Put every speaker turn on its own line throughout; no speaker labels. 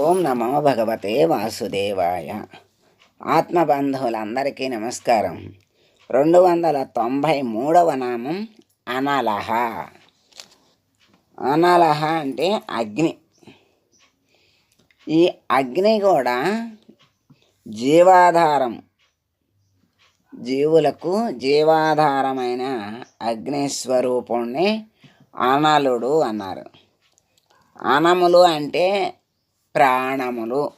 ఓం నమో భగవతే వాసుదేవాయ. ఆత్మబంధువులందరికీ నమస్కారం. రెండు వందల తొంభై మూడవ నామం అనలహ. అనలహ అంటే అగ్ని. ఈ అగ్ని కూడా జీవాధారం. జీవులకు జీవాధారమైన అగ్నిస్వరూపుణ్ణి అనలుడు అన్నారు. అనములు అంటే ప్రాణములు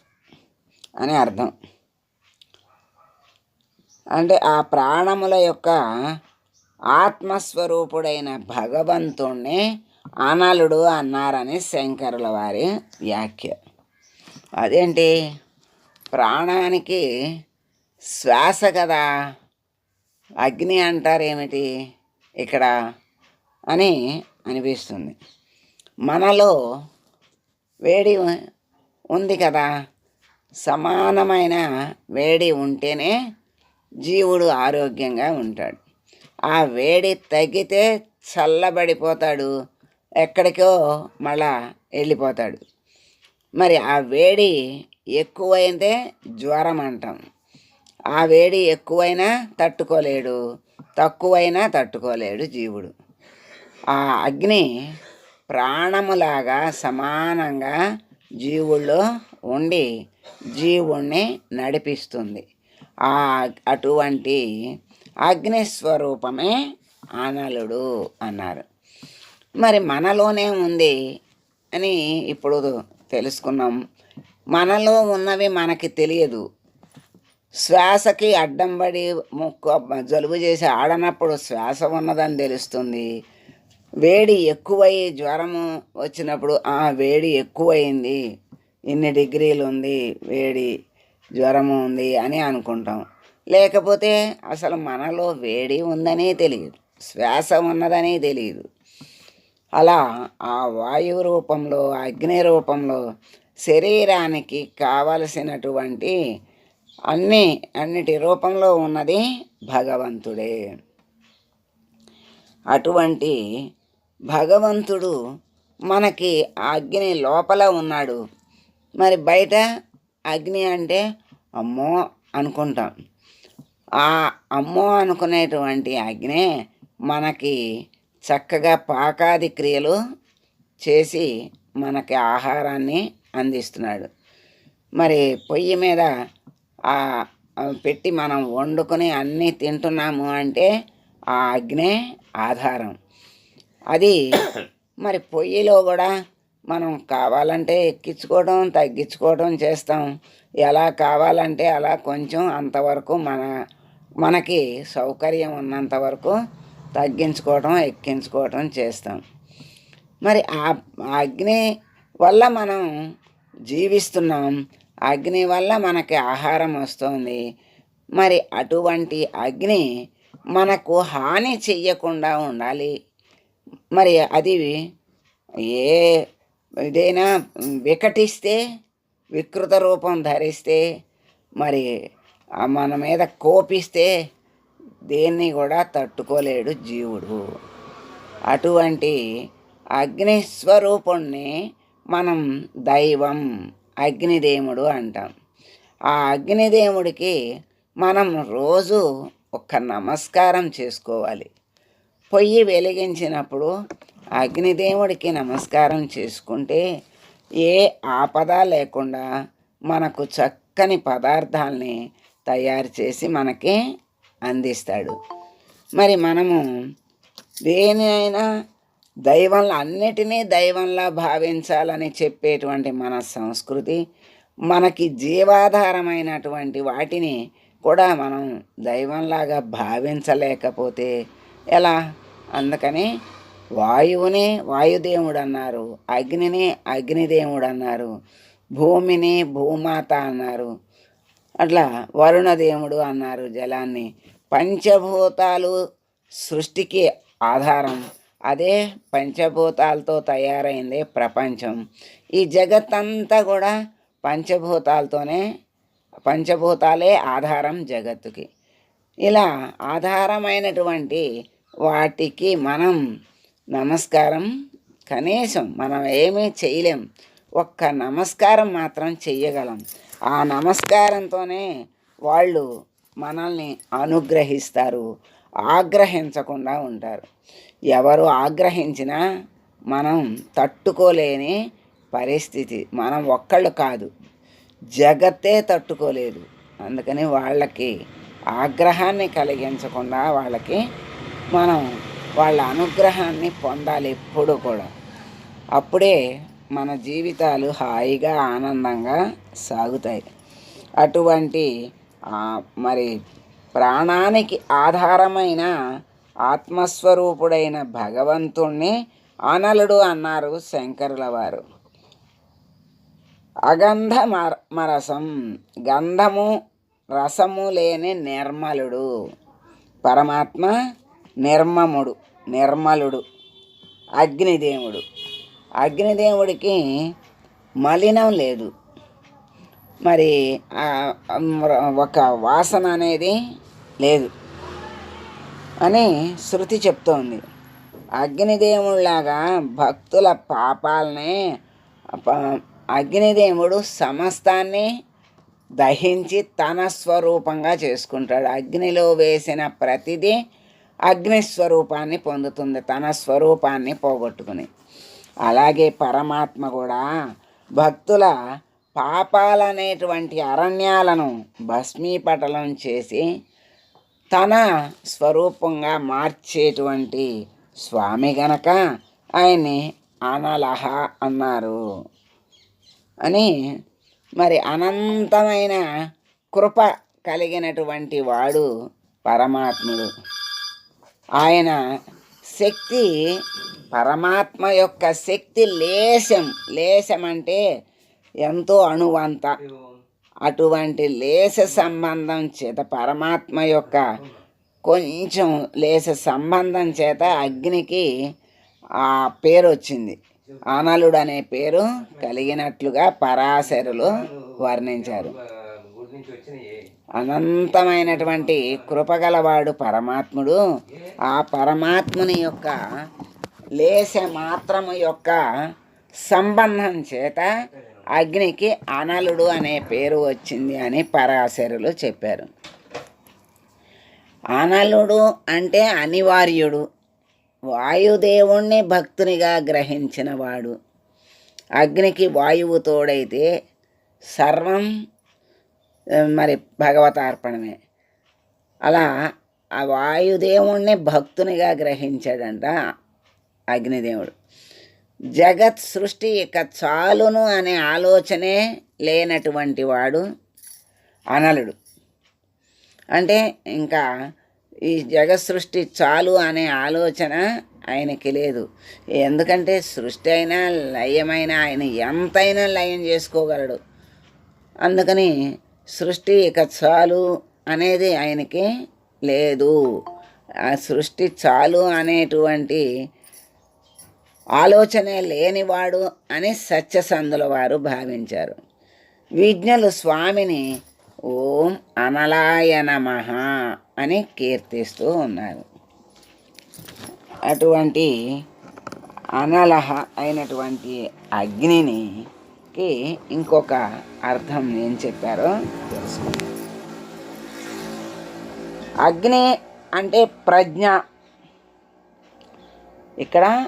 అని అర్థం. అంటే ఆ ప్రాణముల యొక్క ఆత్మస్వరూపుడైన భగవంతుణ్ణి అనలుడు అన్నారని శంకరుల వారి వ్యాఖ్య. అదేంటి? ప్రాణానికి శ్వాస కదా అగ్ని అంటారేమిటి ఇక్కడ అని అనిపిస్తుంది. మనలో వేడి ఉంది కదా. సమానమైన వేడి ఉంటేనే జీవుడు ఆరోగ్యంగా ఉంటాడు. ఆ వేడి తగ్గితే చల్లబడిపోతాడు. ఎక్కడికో మళ్ళా వెళ్ళిపోతాడు. మరి ఆ వేడి ఎక్కువైతే జ్వరం అంటాం. ఆ వేడి ఎక్కువైనా తట్టుకోలేడు. తక్కువైనా తట్టుకోలేడు జీవుడు. ఆ అగ్ని ప్రాణములాగా సమానంగా జీవుల్లో ఉండి జీవుణ్ణి నడిపిస్తుంది. ఆ అటువంటి అగ్నిస్వరూపమే అనలుడు అన్నారు. మరి మనలోనే ఉంది అని ఇప్పుడు తెలుసుకున్నాం. మనలో ఉన్నవి మనకి తెలియదు. శ్వాసకి అడ్డం పడి ముక్కు జలుబు చేసి ఆడనప్పుడు శ్వాస ఉన్నదని తెలుస్తుంది. వేడి ఎక్కువై జ్వరము వచ్చినప్పుడు ఆ వేడి ఎక్కువైంది ఇన్ని డిగ్రీలు ఉంది వేడి జ్వరము ఉంది అని అనుకుంటాం. లేకపోతే అసలు మనలో వేడి ఉందనే తెలియదు శ్వాస ఉన్నదని తెలియదు. అలా ఆ వాయువు రూపంలో అగ్ని రూపంలో శరీరానికి కావలసినటువంటి అన్ని అన్నిటి రూపంలో ఉన్నది భగవంతుడే. అటువంటి భగవంతుడు మనకి అగ్ని లోపల ఉన్నాడు. మరి బయట అగ్ని అంటే అమ్మో అనుకుంటాం. ఆ అమ్మో అనుకునేటువంటి అగ్నే మనకి చక్కగా పాకాది క్రియలు చేసి మనకి ఆహారాన్ని అందిస్తున్నాడు. మరి పొయ్యి మీద పెట్టి మనం వండుకొని అన్నీ తింటున్నాము అంటే ఆ అగ్నే ఆధారం. అది మరి పొయ్యిలో కూడా మనం కావాలంటే ఎక్కించుకోవడం తగ్గించుకోవడం చేస్తాం. ఎలా కావాలంటే అలా కొంచెం అంతవరకు మన మనకి సౌకర్యం ఉన్నంత వరకు తగ్గించుకోవడం ఎక్కించుకోవడం చేస్తాం. మరి ఆ అగ్ని వల్ల మనం జీవిస్తున్నాం. అగ్ని వల్ల మనకి ఆహారం వస్తుంది. మరి అటువంటి అగ్ని మనకు హాని చెయ్యకుండా ఉండాలి. మరి అది ఏ ఏదైనా వికటిస్తే వికృత రూపం ధరిస్తే మరి మన మీద కోపిస్తే దేన్ని కూడా తట్టుకోలేడు జీవుడు. అటువంటి అగ్నిస్వరూపుణ్ణి మనం దైవం అగ్నిదేవుడు అంటాం. ఆ అగ్నిదేవుడికి మనం రోజు ఒక్క నమస్కారం చేసుకోవాలి. పొయ్యి వెలిగించినప్పుడు అగ్నిదేవుడికి నమస్కారం చేసుకుంటే ఏ ఆపద లేకుండా మనకు చక్కని పదార్థాలని తయారు చేసి మనకి అందిస్తాడు. మరి మనము దేనినైనా దైవంలో అన్నిటినీ దైవంలా భావించాలని చెప్పేటువంటి మన సంస్కృతి మనకి జీవాధారమైనటువంటి వాటిని కూడా మనం దైవంలాగా భావించలేకపోతే ఎలా? అందుకని వాయువుని వాయుదేవుడు అన్నారు అగ్నిని అగ్నిదేవుడు అన్నారు భూమిని భూమాత అన్నారు. అట్లా వరుణదేవుడు అన్నారు జలాన్ని. పంచభూతాలు సృష్టికి ఆధారం. అదే పంచభూతాలతో తయారైందే ప్రపంచం. ఈ జగత్తంతా కూడా పంచభూతాలతోనే పంచభూతాలే ఆధారం జగత్తుకి. ఇలా ఆధారమైనటువంటి వాటికి మనం నమస్కారం కనీసం మనం ఏమీ చేయలేం. ఒక్క నమస్కారం మాత్రం చెయ్యగలం. ఆ నమస్కారంతోనే వాళ్ళు మనల్ని అనుగ్రహిస్తారు ఆగ్రహించకుండా ఉంటారు. ఎవరు ఆగ్రహించినా మనం తట్టుకోలేని పరిస్థితి. మనం ఒక్కళ్ళు కాదు. జగత్తే తట్టుకోలేదు. అందుకని వాళ్ళకి ఆగ్రహాన్ని కలిగించకుండా వాళ్ళకి మనం వాళ్ళ అనుగ్రహాన్ని పొందాలి ఎప్పుడు కూడా. అప్పుడే మన జీవితాలు హాయిగా ఆనందంగా సాగుతాయి. అటువంటి మరి ప్రాణానికి ఆధారమైన ఆత్మస్వరూపుడైన భగవంతుణ్ణి అనలుడు అన్నారు శంకరుల వారు అగంధ మర మరసం గంధము రసము లేని నిర్మలుడు. పరమాత్మ నిర్మముడు నిర్మలుడు అగ్నిదేవుడు. అగ్నిదేవుడికి మలినం లేదు. మరి ఒక వాసన అనేది లేదు అని శృతి చెప్తోంది. అగ్నిదేవుడిలాగా భక్తుల పాపాలని అగ్నిదేవుడు సమస్తాన్ని దహించి తన స్వరూపంగా చేసుకుంటాడు. అగ్నిలో వేసిన ప్రతిదీ అగ్ని స్వరూపాన్ని పొందుతుంది తన స్వరూపాన్ని పోగొట్టుకుని. అలాగే పరమాత్మ కూడా భక్తుల పాపాలనేటువంటి అరణ్యాలను భస్మీపటలం చేసి తన స్వరూపంగా మార్చేటువంటి స్వామి గనక ఆయన్ని అనలహ అన్నారు అని మరి అనంతమైన కృప కలిగినటువంటి వాడు పరమాత్ముడు. ఆయన శక్తి పరమాత్మ యొక్క శక్తి లేశం. లేశం అంటే ఎంతో అణువంత. అటువంటి లేశ సంబంధం చేత పరమాత్మ యొక్క కొంచెం లేశ సంబంధం చేత అగ్నికి ఆ పేరు వచ్చింది. అనలుడు అనే పేరు కలిగినట్లుగా పరాశరులు వర్ణించారు. అనంతమైనటువంటి కృపగలవాడు పరమాత్ముడు. ఆ పరమాత్ముని యొక్క లేశ మాత్రము యొక్క సంబంధం చేత అగ్నికి అనలుడు అనే పేరు వచ్చింది అని పరాశరులు చెప్పారు. అనలుడు అంటే అనివార్యుడు వాయుదేవుణ్ణి భక్తునిగా గ్రహించినవాడు. అగ్నికి వాయువు తోడైతే సర్వం మరి భగవతార్పణమే అలా ఆ వాయుదేవుణ్ణి భక్తునిగా గ్రహించాడంట అగ్నిదేవుడు. జగత్ సృష్టి ఇక చాలును అనే ఆలోచనే లేనటువంటి వాడు అనలుడు. అంటే ఇంకా ఈ జగత్ సృష్టి చాలు అనే ఆలోచన ఆయనకి లేదు. ఎందుకంటే సృష్టి అయినా లయమైనా ఆయన ఎంతైనా లయం చేసుకోగలడు. అందుకని సృష్టి ఇక చాలు అనేది ఆయనకి లేదు. ఆ సృష్టి చాలు అనేటువంటి ఆలోచనే లేనివాడు అని సత్యసంధుల వారు భావించారు. విజ్ఞులు స్వామిని ఓం అనలాయ నమః అని కీర్తిస్తూ ఉన్నారు. అటువంటి అనలహ అయినటువంటి అగ్నిని కి ఇంకొక అర్థం ఏం చెప్పారో తెలుసుకుందాం అగ్ని అంటే ప్రజ్ఞ. ఇక్కడ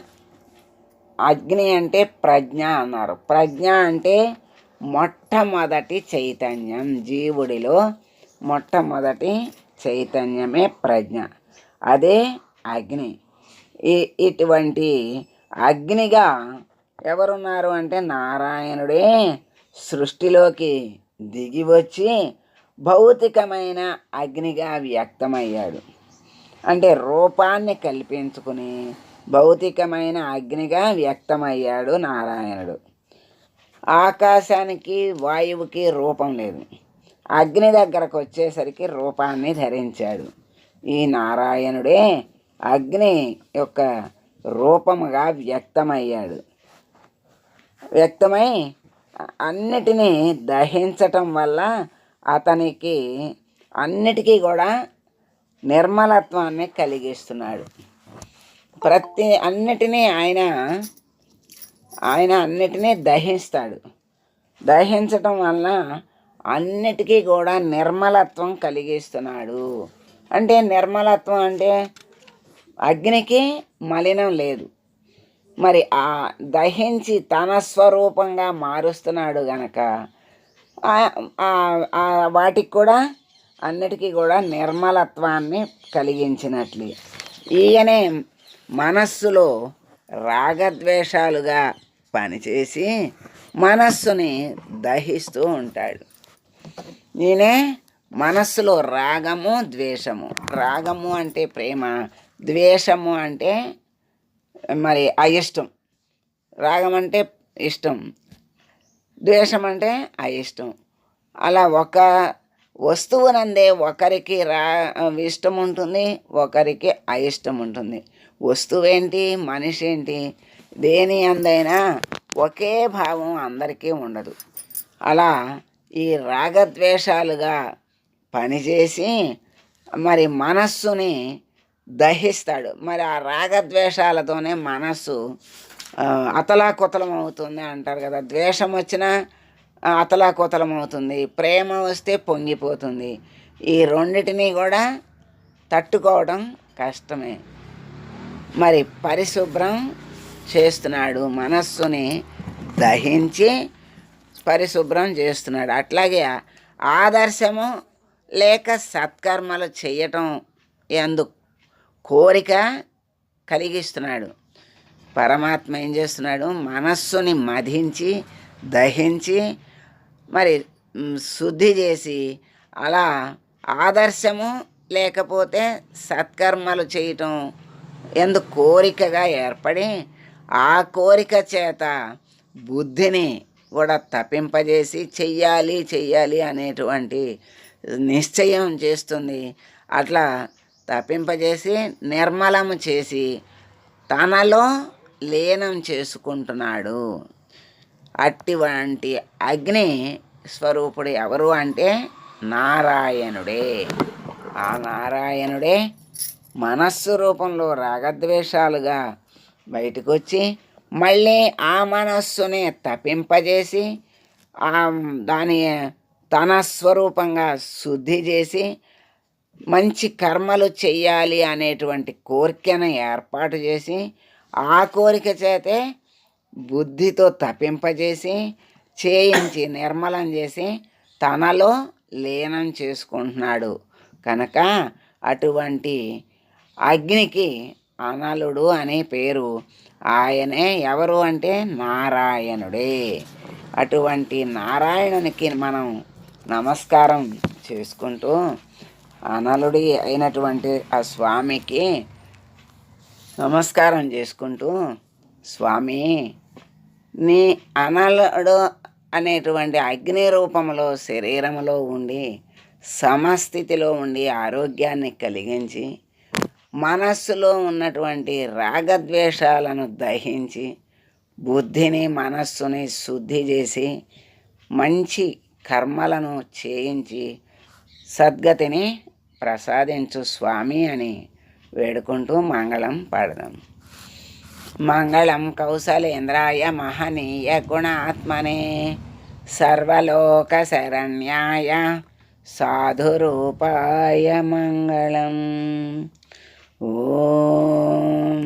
అగ్ని అంటే ప్రజ్ఞ అన్నారు. ప్రజ్ఞ అంటే మొట్టమొదటి చైతన్యం. జీవుడిలో మొట్టమొదటి చైతన్యమే ప్రజ్ఞ. అదే అగ్ని. ఇటువంటి అగ్నిగా ఎవరున్నారు అంటే నారాయణుడే. సృష్టిలోకి దిగి వచ్చి భౌతికమైన అగ్నిగా వ్యక్తమయ్యాడు. అంటే రూపాన్ని కల్పించుకుని భౌతికమైన అగ్నిగా వ్యక్తమయ్యాడు నారాయణుడు. ఆకాశానికి వాయువుకి రూపం లేదు. అగ్ని దగ్గరకు వచ్చేసరికి రూపాన్ని ధరించాడు. ఈ నారాయణుడే అగ్ని యొక్క రూపముగా వ్యక్తమయ్యాడు. వ్యక్తమై అన్నిటినీ దహించటం వల్ల అతనికి అన్నిటికీ కూడా నిర్మలత్వాన్ని కలిగిస్తున్నాడు. ప్రతి అన్నిటినీ ఆయన ఆయన అన్నిటినీ దహిస్తాడు. దహించటం వల్ల అన్నిటికీ కూడా నిర్మలత్వం కలిగిస్తున్నాడు. అంటే నిర్మలత్వం అంటే అగ్నికి మలినం లేదు. మరి ఆ దహించి తన స్వరూపంగా మారుస్తున్నాడు గనక వాటికి కూడా అన్నిటికీ కూడా నిర్మలత్వాన్ని కలిగించినట్లు. ఈయనే మనస్సులో రాగద్వేషాలుగా పనిచేసి మనస్సుని దహిస్తూ ఉంటాడు. నేనే మనస్సులో రాగము ద్వేషము. రాగము అంటే ప్రేమ ద్వేషము అంటే మరి అయిష్టం రాగం అంటే ఇష్టం. ద్వేషం అంటే అయిష్టం అలా ఒక వస్తువునందే ఒకరికి రా ఇష్టం ఉంటుంది ఒకరికి అయిష్టం ఉంటుంది. వస్తువేంటి మనిషి ఏంటి దేని అందైనా ఒకే భావం అందరికీ ఉండదు. అలా ఈ రాగద్వేషాలుగా పనిచేసి మరి మనస్సుని దహిస్తాడు. మరి ఆ రాగద్వేషాలతోనే మనస్సు అతలాకుతలం అవుతుంది అంటారు కదా. ద్వేషం వచ్చినా అతలాకుతలం అవుతుంది ప్రేమ వస్తే పొంగిపోతుంది. ఈ రెండిటినీ కూడా తట్టుకోవడం కష్టమే. మరి పరిశుభ్రం చేస్తున్నాడు. మనస్సుని దహించి పరిశుభ్రం చేస్తున్నాడు. అట్లాగే ఆదర్శము లేక సత్కర్మలు చేయటం ఎందు కోరిక కలిగిస్తున్నాడు. పరమాత్మ ఏం చేస్తున్నాడు? మనస్సుని మధించి దహించి మరి శుద్ధి చేసి అలా ఆదర్శము లేకపోతే సత్కర్మలు చేయటం ఎందు కోరికగా ఏర్పడి ఆ కోరిక చేత బుద్ధిని కూడా తప్పింపజేసి చెయ్యాలి చెయ్యాలి అనేటువంటి నిశ్చయం చేస్తుంది. అట్లా తప్పింపజేసి నిర్మలం చేసి తనలో లీనం చేసుకుంటున్నాడు. అట్టివంటి అగ్ని స్వరూపుడు ఎవరు అంటే నారాయణుడే. ఆ నారాయణుడే మనస్సు రూపంలో రాగద్వేషాలుగా బయటకు వచ్చి మళ్ళీ ఆ మనస్సుని తప్పింపజేసి దాని తన స్వరూపంగా శుద్ధి చేసి మంచి కర్మలు చెయ్యాలి అనేటువంటి కోరికను ఏర్పాటు చేసి ఆ కోరిక చేతే బుద్ధితో తప్పింపజేసి చేయించి నిర్మలం చేసి తనలో లీనం చేసుకుంటున్నాడు. కనుక అటువంటి అగ్నికి అనలుడు అనే పేరు. ఆయనే ఎవరు అంటే నారాయణుడే. అటువంటి నారాయణునికి మనం నమస్కారం చేసుకుంటూ అనలుడి అయినటువంటి ఆ స్వామికి నమస్కారం చేసుకుంటూ స్వామి నీ అనలుడు అనేటువంటి అగ్ని రూపంలో శరీరంలో ఉండి సమస్థితిలో ఉండి ఆరోగ్యాన్ని కలిగించి మనస్సులో ఉన్నటువంటి రాగద్వేషాలను దహించి బుద్ధిని మనస్సుని శుద్ధి చేసి మంచి కర్మలను చేయించి సద్గతిని ప్రసాదించు స్వామి అని వేడుకుంటూ మంగళం పాడదాం. మంగళం కౌశలేంద్రాయ మహనీయ గుణాత్మనే సర్వలోక శరణ్యాయ సాధురూపాయ మంగళం. ఓం